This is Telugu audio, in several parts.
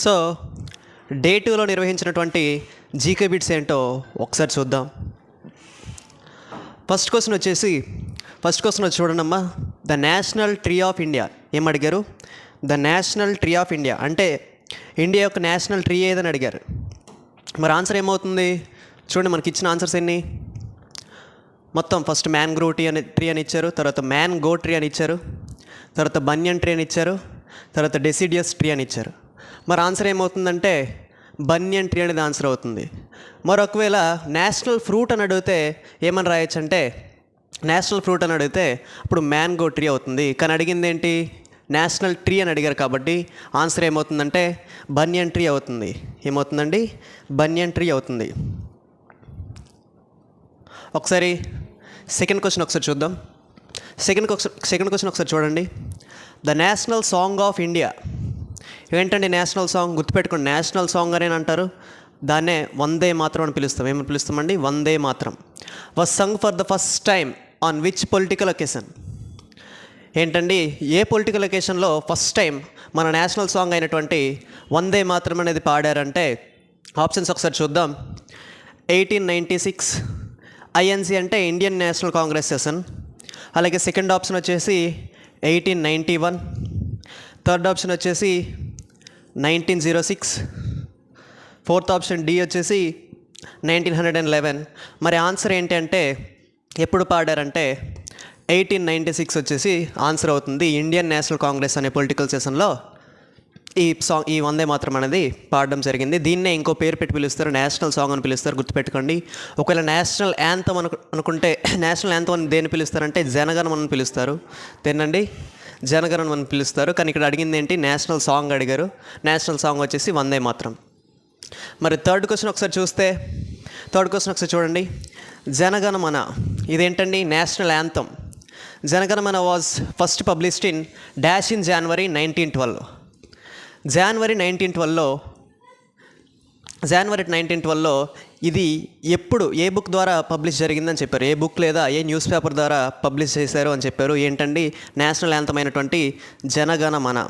సో డే టూలో నిర్వహించినటువంటి జీకే బిట్స్ ఏంటో ఒకసారి చూద్దాం. ఫస్ట్ క్వశ్చన్ వచ్చేసి ఫస్ట్ క్వశ్చన్ వచ్చి చూడండమ్మా. The national tree of India. ఏం అడిగారు? The national tree of India. అంటే ఇండియా యొక్క నేషనల్ ట్రీ ఏదని అడిగారు. మరి ఆన్సర్ ఏమవుతుంది? చూడండి మనకి ఇచ్చిన ఆన్సర్స్ ఎన్ని? మొత్తం ఫస్ట్ మ్యాన్ గ్రో ట్రీ అని ట్రీ అని ఇచ్చారు. తర్వాత మ్యాన్ గో ట్రీ అని ఇచ్చారు. తర్వాత బన్యన్ ట్రీ అని ఇచ్చారు. తర్వాత డెసిడియస్ ట్రీ అని ఇచ్చారు. మరి ఆన్సర్ ఏమవుతుందంటే బన్యన్ ట్రీ అనేది ఆన్సర్ అవుతుంది. మరి ఒకవేళ నేషనల్ ఫ్రూట్ అని అడిగితే ఏమని రాయొచ్చు అంటే నేషనల్ ఫ్రూట్ అని అడిగితే అప్పుడు మ్యాంగో ట్రీ అవుతుంది. కానీ అడిగింది ఏంటి? నేషనల్ ట్రీ అని అడిగారు కాబట్టి ఆన్సర్ ఏమవుతుందంటే బన్యన్ ట్రీ అవుతుంది. ఏమవుతుందండి? బన్యన్ ట్రీ అవుతుంది. ఒకసారి సెకండ్ క్వశ్చన్ ఒకసారి చూద్దాం. సెకండ్ సెకండ్ క్వశ్చన్ ఒకసారి చూడండి. The national song of India. ఏంటండి నేషనల్ సాంగ్ గుర్తుపెట్టుకోండి. నేషనల్ సాంగ్ అని అంటారు. దాన్నే వందే మాత్రం అని పిలుస్తాం. ఏమని పిలుస్తామండి? Vande Mataram. Was sung for the first time on which political occasion? ఏంటండి? ఏ పొలిటికల్ ఒకేషన్లో ఫస్ట్ టైం మన నేషనల్ సాంగ్ అయినటువంటి వందే మాత్రం అనేది పాడారంటే ఆప్షన్స్ ఒకసారి చూద్దాం. ఎయిటీన్ నైంటీ సిక్స్ ఐఎన్సి అంటే ఇండియన్ నేషనల్ కాంగ్రెస్ సెషన్. అలాగే సెకండ్ ఆప్షన్ వచ్చేసి eighteen ninety one. Third option వచ్చేసి nineteen zero six. Fourth option D వచ్చేసి నైన్టీన్ హండ్రెడ్ అండ్ లెవెన్. మరి ఆన్సర్ ఏంటి అంటే ఎప్పుడు పాడారంటే ఎయిటీన్ నైంటీ సిక్స్ వచ్చేసి ఆన్సర్ అవుతుంది ఇండియన్ నేషనల్ కాంగ్రెస్ అనే పొలిటికల్ సెషన్లో ఈ సాంగ్ ఈ వందే మాత్రం అనేది పాడడం జరిగింది. దీన్నే ఇంకో పేరు పెట్టి పిలుస్తారు నేషనల్ సాంగ్ అని పిలుస్తారు గుర్తుపెట్టుకోండి. ఒకవేళ నేషనల్ యాంతం అను అనుకుంటే నేషనల్ యాంతం అని దేన్ని పిలుస్తారంటే జనగణం అని పిలుస్తారు. తినండి. జనగణం అని పిలుస్తారు. కానీ ఇక్కడ అడిగింది ఏంటి? నేషనల్ సాంగ్ అడిగారు. నేషనల్ సాంగ్ వచ్చేసి వందే మాత్రం. మరి థర్డ్ క్వశ్చన్ ఒకసారి చూస్తే థర్డ్ క్వశ్చన్ ఒకసారి చూడండి. జనగణమన ఇదేంటండి? National anthem. Janaganamana was first published in dash in January nineteen twelve January nineteen ట్వెల్వ్లో January nineteen ట్వెల్వ్లో ఇది ఎప్పుడు ఏ బుక్ ద్వారా పబ్లిష్ జరిగిందని చెప్పారు? ఏ బుక్ లేదా ఏ న్యూస్ పేపర్ ద్వారా పబ్లిష్ చేశారు అని చెప్పారు? ఏంటండి? నేషనల్ యాంతం అయినటువంటి జనగణమన.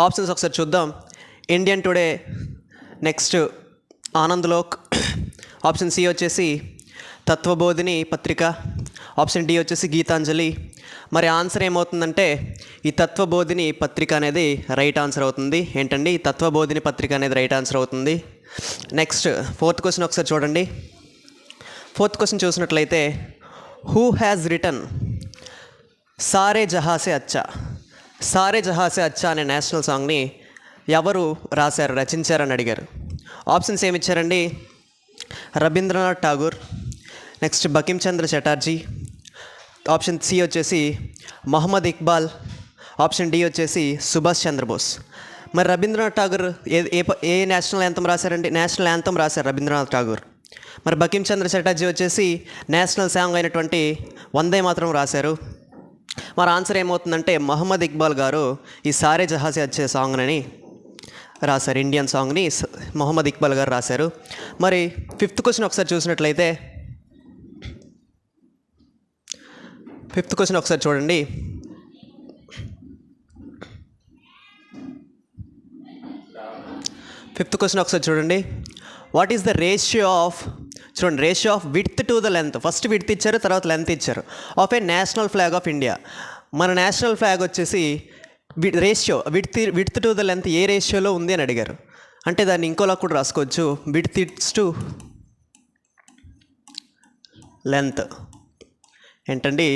ఆప్షన్స్ ఒకసారి చూద్దాం. India Today next Anandlok option C వచ్చేసి తత్వబోధిని పత్రిక. ఆప్షన్ డి వచ్చేసి గీతాంజలి. మరి ఆన్సర్ ఏమవుతుందంటే ఈ తత్వబోధిని పత్రిక అనేది రైట్ ఆన్సర్ అవుతుంది. ఏంటండి? ఈ తత్వబోధిని పత్రిక అనేది రైట్ ఆన్సర్ అవుతుంది. నెక్స్ట్ ఫోర్త్ క్వశ్చన్ ఒకసారి చూడండి. ఫోర్త్ క్వశ్చన్ చూసినట్లయితే హూ హ్యాజ్ రిటర్న్ సారే జహాసే అచ్చా సారే జహాసే అచ్చా అనే నేషనల్ సాంగ్ని ఎవరు రాశారు రచించారని అడిగారు. ఆప్షన్స్ ఏమి ఇచ్చారండి? Rabindranath Tagore next Bankim Chandra Chatterjee option C వచ్చేసి మొహమ్మద్ ఇక్బాల్ ఆప్షన్ డి వచ్చేసి సుభాష్ చంద్రబోస్. మరి రవీంద్రనాథ్ ఠాగూర్ ఏ ఏ ఏ నేషనల్ యాంతం రాశారండి? నేషనల్ యాంతం రాశారు రవీంద్రనాథ్ ఠాగూర్. మరి బకిం చంద్ర చటర్జీ వచ్చేసి నేషనల్ సాంగ్ అయినటువంటి వందే మాత్రం రాశారు. మరి ఆన్సర్ ఏమవుతుందంటే మహమ్మద్ ఇక్బాల్ గారు ఈ సారే జహాజీ వచ్చే సాంగ్నని రాశారు. ఇండియన్ సాంగ్ని మొహమ్మద్ ఇక్బాల్ గారు రాశారు. మరి ఫిఫ్త్ క్వశ్చన్ ఒకసారి చూసినట్లయితే ఫిఫ్త్ క్వశ్చన్ ఒకసారి చూడండి. ఫిఫ్త్ క్వశ్చన్ ఒకసారి చూడండి. What is the ratio of చూడండి ratio of width to the length first width ఇచ్చారు తర్వాత లెంత్ ఇచ్చారు. Of a national flag of India మన నేషనల్ ఫ్లాగ్ వచ్చేసి ratio width width to the length ఏ రేషియోలో ఉంది అని అడిగారు. అంటే దాన్ని ఇంకోలా కూడా రాసుకోవచ్చు. విడ్త్ ఇట్స్ టు లెంత్ ఏంటండి?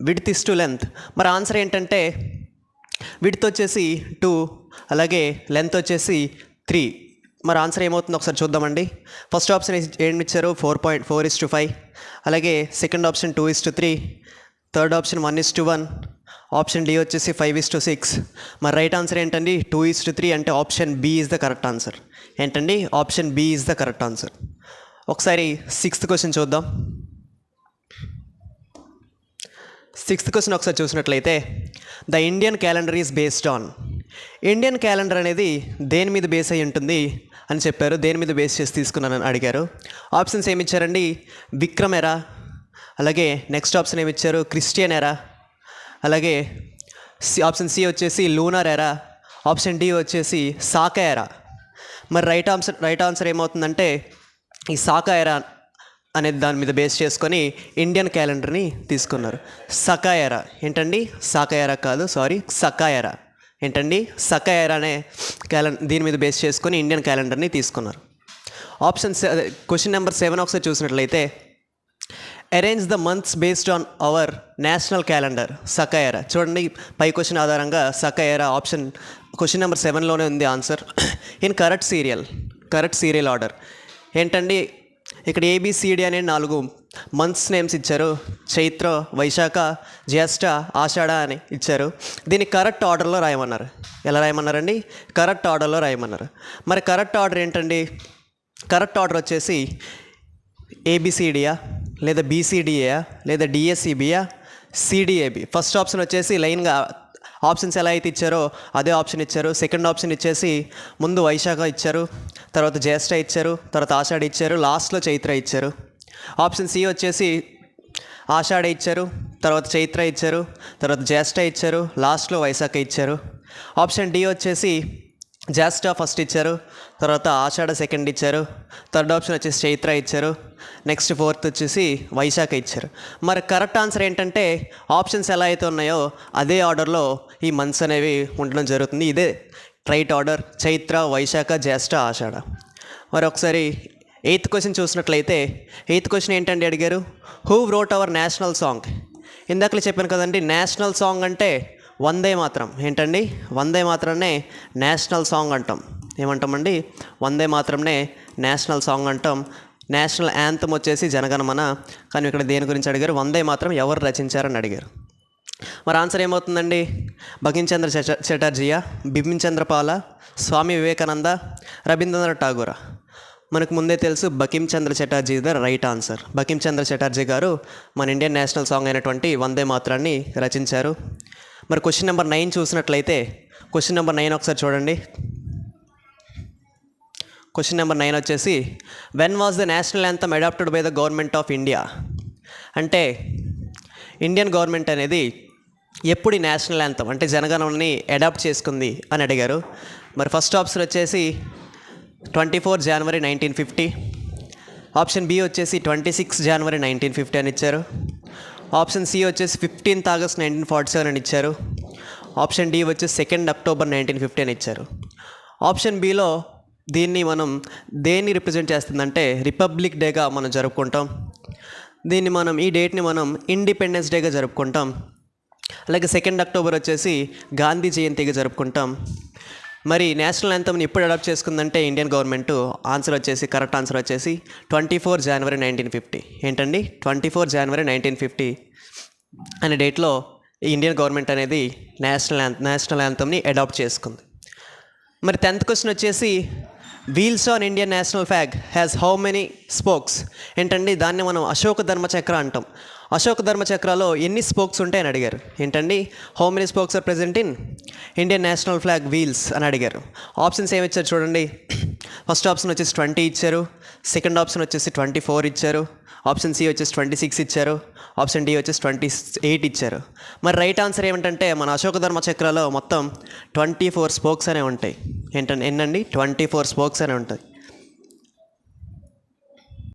విడ్త్ ఇస్ టు లెంత్ మరి ఆన్సర్ ఏంటంటే విడ్త్ వచ్చేసి టూ అలాగే లెంత్ వచ్చేసి త్రీ మరి ఆన్సర్ ఏమవుతుందో ఒకసారి చూద్దామండి. ఫస్ట్ ఆప్షన్ ఏమి ఇచ్చారు? Four point four is to five అలాగే second option two is to three third option one is to one option D వచ్చేసి ఫైవ్ ఇస్ టు సిక్స్ మరి రైట్ ఆన్సర్ ఏంటండి? టూ ఇస్ టు త్రీ అంటే option B is the correct answer ఏంటండి? Option B is the correct answer ఒకసారి సిక్స్త్ క్వశ్చన్ చూద్దాం. సిక్స్త్ క్వశ్చన్ ఒకసారి చూసినట్లయితే the Indian calendar is based on Indian calendar అనేది దేని మీద బేస్ అయి ఉంటుంది అని చెప్పారు. దేని మీద బేస్ చేసి తీసుకున్నానని అడిగారు. ఆప్షన్స్ ఏమి ఇచ్చారండి? విక్రమ్ ఎరా అలాగే నెక్స్ట్ ఆప్షన్ ఏమి ఇచ్చారు? క్రిస్టియన్ ఎరా అలాగే సి ఆప్షన్ సి వచ్చేసి లూనర్ ఎరా ఆప్షన్ డి వచ్చేసి సాకా ఎరా. మరి రైట్ ఆన్సర్ రైట్ ఆన్సర్ ఏమవుతుందంటే ఈ సాకా ఎరా అనేది దాని మీద బేస్ చేసుకొని ఇండియన్ క్యాలెండర్ని తీసుకున్నారు. సకాయరా ఏంటండి? సాకాయరా కాదు సారీ సకాయరా ఏంటండి? సకాయరా అనే క్యాలెండర్ దీని మీద బేస్ చేసుకొని ఇండియన్ క్యాలెండర్ని తీసుకున్నారు. ఆప్షన్ క్వశ్చన్ నెంబర్ సెవెన్ ఒకసారి చూసినట్లయితే arrange the months based on our national calendar Saka era. చూడండి పై క్వశ్చన్ ఆధారంగా సకయరా ఆప్షన్ క్వశ్చన్ నెంబర్ సెవెన్లోనే ఉంది answer in correct serial correct serial order ఏంటండి? ఇక్కడ ఏబిసిడి అనే నాలుగు మంత్స్ నేమ్స్ ఇచ్చారు. చైత్ర వైశాఖ జ్యేష్ఠ ఆషాఢ అని ఇచ్చారు. దీన్ని కరెక్ట్ ఆర్డర్లో రాయమన్నారు. ఎలా రాయమన్నారండి? కరెక్ట్ ఆర్డర్లో రాయమన్నారు. మరి కరెక్ట్ ఆర్డర్ ఏంటండి? కరెక్ట్ ఆర్డర్ వచ్చేసి ఏబిసిడియా లేదా బీసీడిఏయా లేదా డిఎస్సిబియా సిడిఏబి ఫస్ట్ ఆప్షన్ వచ్చేసి లైన్గా ఆప్షన్స్ ఎలా అయితే ఇచ్చారో అదే ఆప్షన్ ఇచ్చారు. సెకండ్ ఆప్షన్ ఇచ్చేసి ముందు వైశాఖ ఇచ్చారు. తర్వాత జ్యేష్ఠ ఇచ్చారు. తర్వాత ఆషాఢ ఇచ్చారు. లాస్ట్లో చైత్ర ఇచ్చారు. ఆప్షన్ సి వచ్చేసి ఆషాఢ ఇచ్చారు తర్వాత చైత్ర ఇచ్చారు తర్వాత జ్యేష్ఠ ఇచ్చారు లాస్ట్లో వైశాఖ ఇచ్చారు. ఆప్షన్ డి వచ్చేసి జ్యేష్ఠ ఫస్ట్ ఇచ్చారు తర్వాత ఆషాఢ సెకండ్ ఇచ్చారు థర్డ్ ఆప్షన్ వచ్చేసి చైత్ర ఇచ్చారు నెక్స్ట్ ఫోర్త్ వచ్చేసి వైశాఖ ఇచ్చారు. మరి కరెక్ట్ ఆన్సర్ ఏంటంటే ఆప్షన్స్ ఎలా అయితే ఉన్నాయో అదే ఆర్డర్లో ఈ మంత్స్ అనేవి ఉండడం జరుగుతుంది. ఇదే రైట్ ఆర్డర్ చైత్ర వైశాఖ జ్యేష్ఠ ఆషాఢ. మరి ఒకసారి ఎయిత్ క్వశ్చన్ చూసినట్లయితే ఎయిత్ క్వశ్చన్ ఏంటండి అడిగారు? Who wrote our national song ఇందాకలు చెప్పాను కదండి నేషనల్ సాంగ్ అంటే వందే మాత్రం. ఏంటండి? వందే మాత్రమే నేషనల్ సాంగ్ అంటాం. ఏమంటామండి? వందే మాత్రమే నేషనల్ సాంగ్ అంటాం. నేషనల్ యాంథమ్ వచ్చేసి జనగణమన. కానీ ఇక్కడ దేని గురించి అడిగారు? వందే మాత్రం ఎవరు రచించారని అడిగారు. మరి ఆన్సర్ ఏమవుతుందండి? బకించంద్ర చట బిపిన్ చంద్రపాల స్వామి వివేకానంద రవీంద్రనాథ్ ఠాగూరా. మనకు ముందే తెలుసు Bankim Chandra Chatterjee the right answer. Bankim Chandra Chatterjee గారు మన ఇండియన్ నేషనల్ సాంగ్ అయినటువంటి వందే మాత్రాన్ని రచించారు. మరి క్వశ్చన్ నెంబర్ నైన్ చూసినట్లయితే క్వశ్చన్ నెంబర్ నైన్ ఒకసారి చూడండి. క్వశ్చన్ నెంబర్ నైన్ వచ్చేసి when was the national anthem adopted by the government of India అంటే ఇండియన్ గవర్నమెంట్ అనేది ఎప్పుడు ఈ నేషనల్ యాంథమ్ అంటే జనగణమని అడాప్ట్ చేసుకుంది అని అడిగారు. మరి ఫస్ట్ ఆప్షన్ వచ్చేసి twenty four January nineteen fifty option B వచ్చేసి twenty six January nineteen fifty అని ఇచ్చారు. ఆప్షన్ సి వచ్చేసి fifteenth August nineteen forty seven అని ఇచ్చారు. ఆప్షన్ డి వచ్చేసి సెకండ్ అక్టోబర్ నైన్టీన్ ఫిఫ్టీ అని ఇచ్చారు. ఆప్షన్ బిలో దీన్ని మనం దేన్ని రిప్రజెంట్ చేస్తుందంటే రిపబ్లిక్ డేగా మనం జరుపుకుంటాం. దీన్ని మనం ఈ డేట్ని మనం ఇండిపెండెన్స్ డేగా జరుపుకుంటాం. అలాగే సెకండ్ అక్టోబర్ వచ్చేసి గాంధీ జయంతిగా జరుపుకుంటాం. మరి నేషనల్ యాంథమ్ని ఎప్పుడు అడాప్ట్ చేసుకుందంటే ఇండియన్ గవర్నమెంట్ ఆన్సర్ వచ్చేసి కరెక్ట్ ఆన్సర్ వచ్చేసి twenty four January nineteen fifty ఏంటండి? Twenty four January nineteen fifty అనే డేట్లో ఈ ఇండియన్ గవర్నమెంట్ అనేది నేషనల్ నేషనల్ యాంథమ్ని అడాప్ట్ చేసుకుంది. మరి టెన్త్ క్వశ్చన్ వచ్చేసి wheels on Indian national flag has how many spokes ఏంటండి దాన్ని మనం అశోక ధర్మచక్ర అంటాం. అశోక ధర్మచక్రాలో ఎన్ని స్పోక్స్ ఉంటాయని అడిగారు? ఏంటండి how many spokes are present in Indian national flag wheels అని అడిగారు. ఆప్షన్స్ ఏమి ఇచ్చారు చూడండి. ఫస్ట్ ఆప్షన్ వచ్చేసి ట్వంటీ ఇచ్చారు. సెకండ్ ఆప్షన్ వచ్చేసి ట్వంటీ ఫోర్ ఇచ్చారు. ఆప్షన్ సి వచ్చేసి ట్వంటీ సిక్స్ ఇచ్చారు. ఆప్షన్ డి వచ్చేసి ట్వంటీ ఎయిట్ ఇచ్చారు. మరి రైట్ ఆన్సర్ ఏమిటంటే మన అశోక ధర్మ చక్రాలో మొత్తం ట్వంటీ ఫోర్ స్పోక్స్ అనే ఉంటాయి. ఏంటంటే ఎన్నండి? ట్వంటీ ఫోర్ స్పోక్స్ అనే ఉంటాయి